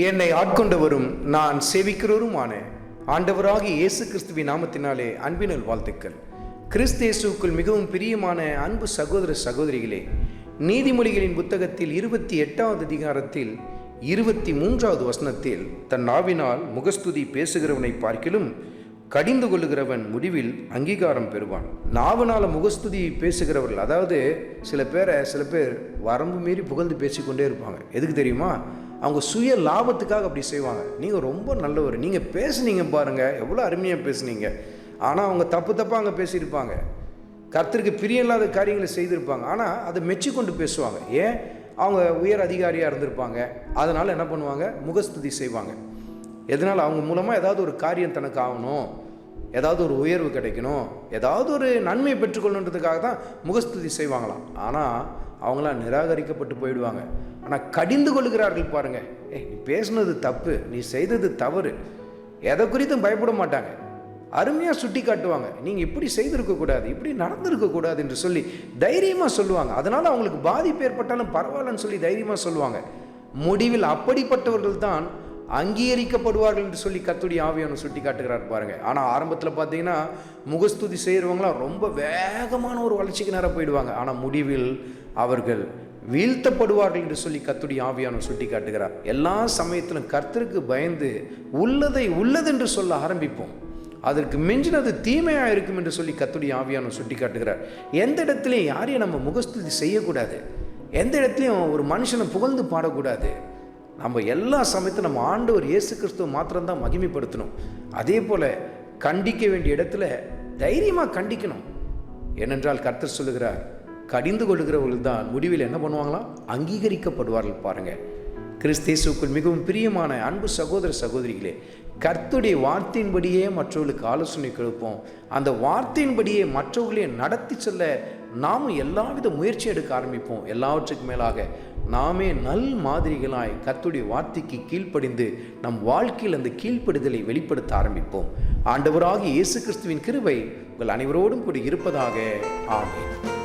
என்னை ஆட்கொண்டவரும் நான் சேவிக்கிறவருமான ஆண்டவராகிய இயேசு கிறிஸ்துவின் நாமத்தினாலே அன்பினல் வாழ்த்துக்கள் கிறிஸ்து இயேசுவுக்குள் மிகவும் பிரியமான அன்பு சகோதர சகோதரிகளே நீதிமொழிகளின் புத்தகத்தில் இருபத்தி எட்டாவது அதிகாரத்தில் இருபத்தி மூன்றாவது வசனத்தில் தன் நாவினால் முகஸ்துதி பேசுகிறவனை பார்க்கிலும் கடிந்து கொள்ளுகிறவன் முடிவில் அங்கீகாரம் பெறுவான். நாவனால முகஸ்துதி பேசுகிறவர்கள் அதாவது சில பேரை சில பேர் வரம்பு மீறி புகழ்ந்து பேசிக்கொண்டே இருப்பாங்க. எதுக்கு தெரியுமா? அவங்க சுய லாபத்துக்காக அப்படி செய்வாங்க. நீங்கள் ரொம்ப நல்லவர். நீங்கள் பேசுனீங்க பாருங்கள் எவ்வளோ அருமையாக பேசுனீங்க. ஆனால் அவங்க தப்பு தப்பாக அங்கே பேசியிருப்பாங்க. கர்த்தருக்கு பிரியமில்லாத காரியங்களை செய்திருப்பாங்க. ஆனால் அதை மெச்சிக்கொண்டு பேசுவாங்க. ஏன்? அவங்க உயர் அதிகாரியாக இருந்திருப்பாங்க. அதனால் என்ன பண்ணுவாங்க? முகஸ்துதி செய்வாங்க. எதனால்? அவங்க மூலமாக ஏதாவது ஒரு காரியம் தனக்கு ஆகணும். ஏதாவது ஒரு உயர்வு கிடைக்கணும் ஏதாவது ஒரு நன்மை பெற்றுக்கொள்ளுன்றதுக்காக தான் முகஸ்துதி செய்வாங்களாம். ஆனால் அவங்களாம் நிராகரிக்கப்பட்டு போயிடுவாங்க. ஆனால் கடிந்து கொள்கிறார்கள் பாருங்கள் ஏ நீ பேசுனது தப்பு நீ செய்தது தவறு. எதை குறித்தும் பயப்பட மாட்டாங்க. அருமையாக சுட்டி காட்டுவாங்க. நீங்கள் இப்படி செய்திருக்கக்கூடாது இப்படி நடந்திருக்கக்கூடாது என்று சொல்லி தைரியமாக சொல்லுவாங்க. அதனால் அவங்களுக்கு பாதிப்பு ஏற்பட்டாலும் பரவாயில்லன்னு சொல்லி தைரியமாக சொல்லுவாங்க. முடிவில் அப்படிப்பட்டவர்கள் தான் அங்கீகரிக்கப்படுவார்கள் என்று சொல்லி கத்துடைய ஆவியான சுட்டி காட்டுகிறார் பாருங்க. ஆனால் ஆரம்பத்தில் பார்த்தீங்கன்னா முகஸ்துதி செய்கிறவங்களாம் ரொம்ப வேகமான ஒரு வளர்ச்சிக்கு நேரம் போயிடுவாங்க. ஆனால் முடிவில் அவர்கள் வீழ்த்தப்படுவார்கள் என்று சொல்லி கத்துடைய ஆவியான சுட்டி காட்டுகிறார் எல்லா சமயத்திலும் கர்த்தருக்கு பயந்து உள்ளதை உள்ளதென்று சொல்ல ஆரம்பிப்போம். அதற்கு மிஞ்சினது தீமையாக இருக்கும் என்று சொல்லி கத்துடைய ஆவியான சுட்டி காட்டுகிறார் எந்த இடத்துலையும் யாரையும் நம்ம முகஸ்துதி செய்யக்கூடாது. எந்த இடத்துலையும் ஒரு மனுஷனை புகழ்ந்து பாடக்கூடாது. நம்ம எல்லா சமயத்தையும் நம்ம ஆண்டவர் இயேசு கிறிஸ்துவ மாத்திரம்தான் மகிமைப்படுத்தணும். அதே போல் கண்டிக்க வேண்டிய இடத்துல தைரியமாக கண்டிக்கணும். ஏனென்றால் கர்த்தர் சொல்லுகிறார் கடிந்து கொள்ளுகிறவர்கள் தான் முடிவில் என்ன பண்ணுவாங்களாம் அங்கீகரிக்கப்படுவார்கள் பாருங்கள் கிறிஸ்தேசுக்குள் மிகவும் பிரியமான அன்பு சகோதர சகோதரிகளே கர்த்துடைய வார்த்தையின்படியே மற்றவர்களுக்கு ஆலோசனை கொடுப்போம். அந்த வார்த்தையின்படியே மற்றவர்களே நடத்தி செல்ல நாமும் எல்லாவித முயற்சி எடுக்க ஆரம்பிப்போம். எல்லாவற்றுக்கும் மேலாக நாமே நல் மாதிரிகளாய் கத்துடைய வார்த்தைக்கு கீழ்ப்படிந்து நம் வாழ்க்கையில் அந்த கீழ்ப்படுதலை வெளிப்படுத்த ஆரம்பிப்போம். ஆண்டவராகிய இயேசு கிறிஸ்துவின் கிருவை உங்கள் அனைவரோடும் கூட இருப்பதாக. ஆமேன்.